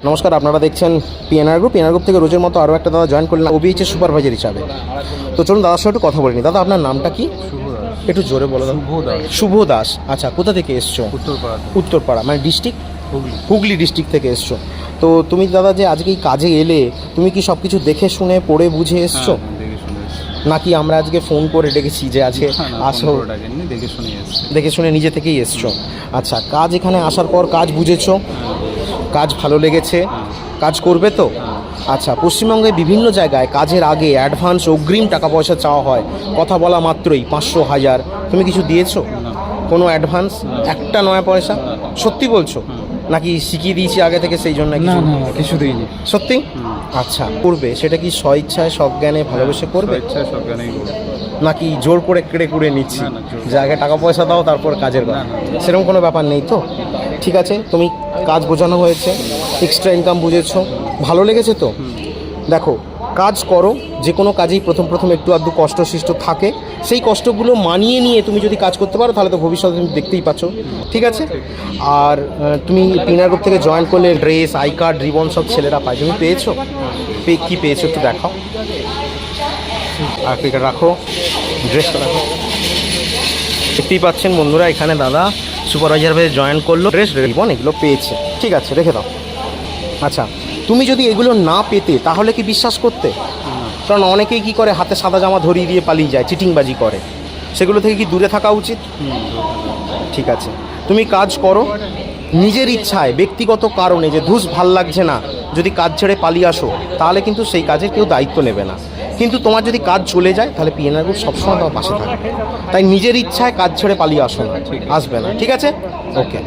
নমস্কার আপনারা দেখছেন পিএনআর গ্রুপ পিএনআর গ্রুপ থেকে রোজের মতো আরও একটা দাদা জয়েন করলেন ওবিএইচের সুপারভাইজার হিসাবে। তো চলুন দাদার সাথে একটু কথা বলিনি দাদা আপনার নামটা কি? একটু জোরে বলো শুভ দাস আচ্ছা কোথা থেকে এসছো? উত্তরপাড়া উত্তরপাড়া মানে ডিস্ট্রিক্ট হুগলি। হুগলি ডিস্ট্রিক্ট থেকে এসছো। তো তুমি দাদা যে আজকে এই কাজে এলে তুমি কি সব কিছু দেখে শুনে পড়ে বুঝে এসছো? হ্যাঁ, এসছি। নাকি আমরা আজকে ফোন করে ডেকেছি যে আজকে আসো? দেখে শুনে নিজে থেকেই এসছো। আচ্ছা কাজ এখানে আসার পর কাজ বুঝেছ? কাজ ভালো লেগেছে। কাজ করবে তো? আচ্ছা পশ্চিমবঙ্গে বিভিন্ন জায়গায় কাজের আগে অ্যাডভান্স অগ্রিম টাকা পয়সা চাওয়া হয়। কথা বলা মাত্রই পাঁচশো হাজার। তুমি কিছু দিয়েছ? কোনো অ্যাডভান্স একটা নয়া পয়সা? সত্যি বলছো? নাকি শিখিয়ে দিয়েছি আগে থেকে সেই জন্য কিছু? কিছু দিইনি। সত্যি? আচ্ছা করবে। সেটা কি স্বইচ্ছায় স্বজ্ঞানে ভালোবেসে করবে? নাকি জোর করে কেড়ে কুড়ে নিচ্ছি? যে আগে টাকা পয়সা দাও তারপর কাজের কথা। সেরকম কোনো ব্যাপার নেই তো? ঠিক আছে, তুমি কাজ বোঝানো হয়েছে এক্সট্রা ইনকাম বুঝেছ। ভালো লেগেছে তো? দেখো, কাজ করো, যে কোনো কাজেই প্রথম প্রথম একটু আধটু কষ্ট সৃষ্ট থাকে। সেই কষ্টগুলো মানিয়ে নিয়ে তুমি যদি কাজ করতে পারো, তাহলে তো ভবিষ্যতে তুমি দেখতেই পাচ্ছ। ঠিক আছে? আর তুমি পিনার গ্রুপ থেকে জয়েন করলে ড্রেস আই কার্ড রিবন সব ছেলেরা পায়। তুমি পেয়েছ? পে- কি পেয়েছ একটু দেখাও। আর রাখো ড্রেসটা রাখো। দেখতেই পাচ্ছেন বন্ধুরা এখানে দাদা সুপারভাইজার হয়ে জয়েন করল। ড্রেস রিবন এগুলো পেয়েছে। ঠিক আছে রেখে দাও। আচ্ছা তুমি যদি এগুলো না পেতে তাহলে কি বিশ্বাস করতে? কারণ অনেকেই কি করে হাতে সাদা জামা ধরিয়ে দিয়ে পালিয়ে যায় চিটিংবাজি করে। সেগুলো থেকে কি দূরে থাকা উচিত। ঠিক আছে। তুমি কাজ করো। নিজের ইচ্ছায়, ব্যক্তিগত কারণে যে ধুস ভালো লাগছে না, যদি কাজ ছেড়ে পালিয়ে আসো, তাহলে কিন্তু সেই কাজে কেউ দায়িত্ব নেবে না। কিন্তু তোমার যদি কাজ চলে যায়, তাহলে পিএনআর গ্রুপ সবসময় তোমার পাশে থাকবে। তাই নিজের ইচ্ছায় কাজ ছেড়ে পালিয়ে আসো না, আসবে না, ঠিক আছে? ওকে